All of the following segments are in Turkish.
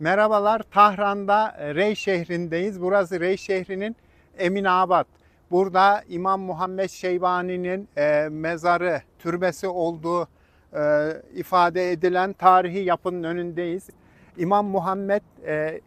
Merhabalar, Tahran'da e, Rey şehrindeyiz. Burası Rey şehrinin Eminabad. Burada İmam Muhammed Şeybani'nin e, mezarı, türbesi olduğu e, ifade edilen tarihi yapının önündeyiz. İmam Muhammed e,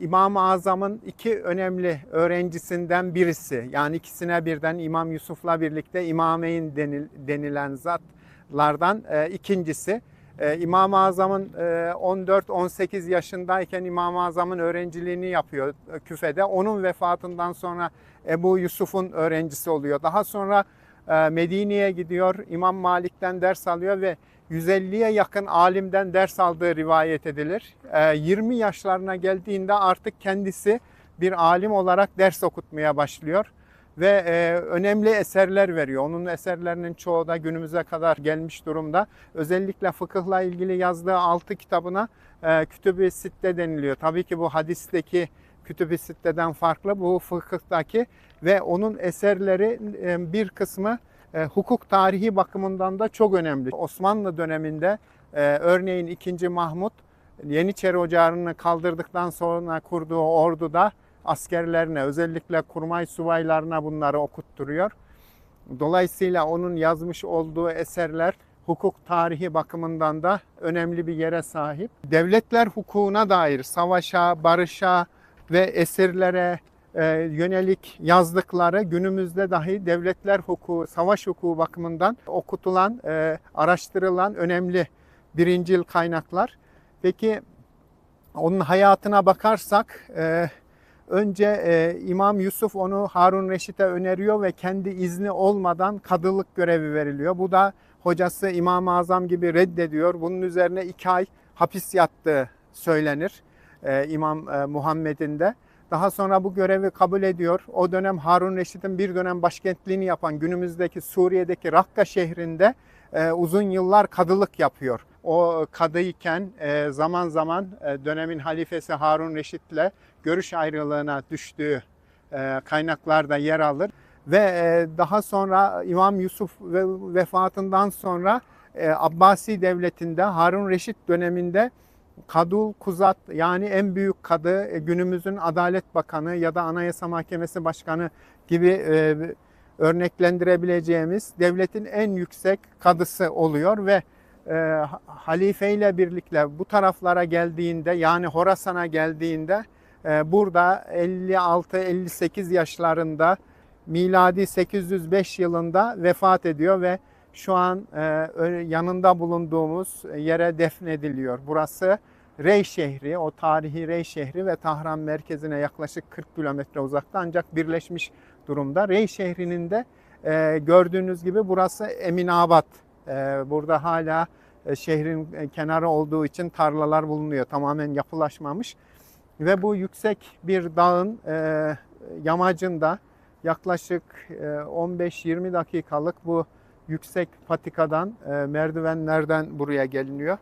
İmam-ı Azam'ın iki önemli öğrencisinden birisi. Yani ikisine birden İmam Yusuf'la birlikte İmameyn denil- denilen zatlardan e, ikincisi. Ee, İmam-ı Azam'ın e, 14-18 yaşındayken İmam-ı Azam'ın öğrenciliğini yapıyor e, Küfe'de. Onun vefatından sonra Ebu Yusuf'un öğrencisi oluyor. Daha sonra e, Medine'ye gidiyor, İmam Malik'ten ders alıyor ve 150'ye yakın alimden ders aldığı rivayet edilir. E, 20 yaşlarına geldiğinde artık kendisi bir alim olarak ders okutmaya başlıyor ve e, önemli eserler veriyor. Onun eserlerinin çoğu da günümüze kadar gelmiş durumda. Özellikle fıkıhla ilgili yazdığı 6 kitabına e, Kütüb-i Sitte deniliyor. Tabii ki bu hadisteki Kütüb-i Sitte'den farklı bu fıkıhtaki ve onun eserleri e, bir kısmı e, hukuk tarihi bakımından da çok önemli. Osmanlı döneminde e, örneğin 2. Mahmut Yeniçeri Ocağı'nı kaldırdıktan sonra kurduğu orduda askerlerine özellikle kurmay subaylarına bunları okutturuyor. Dolayısıyla onun yazmış olduğu eserler hukuk tarihi bakımından da önemli bir yere sahip. Devletler hukukuna dair savaşa, barışa ve esirlere e, yönelik yazdıkları günümüzde dahi devletler hukuku, savaş hukuku bakımından okutulan, e, araştırılan önemli birincil kaynaklar. Peki onun hayatına bakarsak e, önce e, İmam Yusuf onu Harun Reşit'e öneriyor ve kendi izni olmadan kadılık görevi veriliyor. Bu da hocası İmam-ı Azam gibi reddediyor. Bunun üzerine iki ay hapis yattığı söylenir e, İmam e, Muhammed'in de. Daha sonra bu görevi kabul ediyor. O dönem Harun Reşit'in bir dönem başkentliğini yapan günümüzdeki Suriye'deki Rakka şehrinde e, uzun yıllar kadılık yapıyor. O kadıyken e, zaman zaman e, dönemin halifesi Harun Reşit'le görüş ayrılığına düştüğü e, kaynaklarda yer alır. Ve daha sonra İmam Yusuf ve vefatından sonra Abbasi devletinde Harun Reşit döneminde Kadul Kuzat yani en büyük kadı günümüzün Adalet Bakanı ya da Anayasa Mahkemesi Başkanı gibi örneklendirebileceğimiz devletin en yüksek kadısı oluyor ve e, halife ile birlikte bu taraflara geldiğinde yani Horasan'a geldiğinde e, burada 56-58 yaşlarında miladi 805 yılında vefat ediyor ve şu an e, yanında bulunduğumuz yere defnediliyor. Burası Rey şehri, o tarihi Rey şehri ve Tahran merkezine yaklaşık 40 kilometre uzakta ancak birleşmiş durumda. Rey şehrinin de e, gördüğünüz gibi burası Eminabad. E, burada hala e, şehrin kenarı olduğu için tarlalar bulunuyor. Tamamen yapılaşmamış. Ve bu yüksek bir dağın e, yamacında yaklaşık e, 15-20 dakikalık bu yüksek patikadan, e, merdivenlerden buraya geliniyor.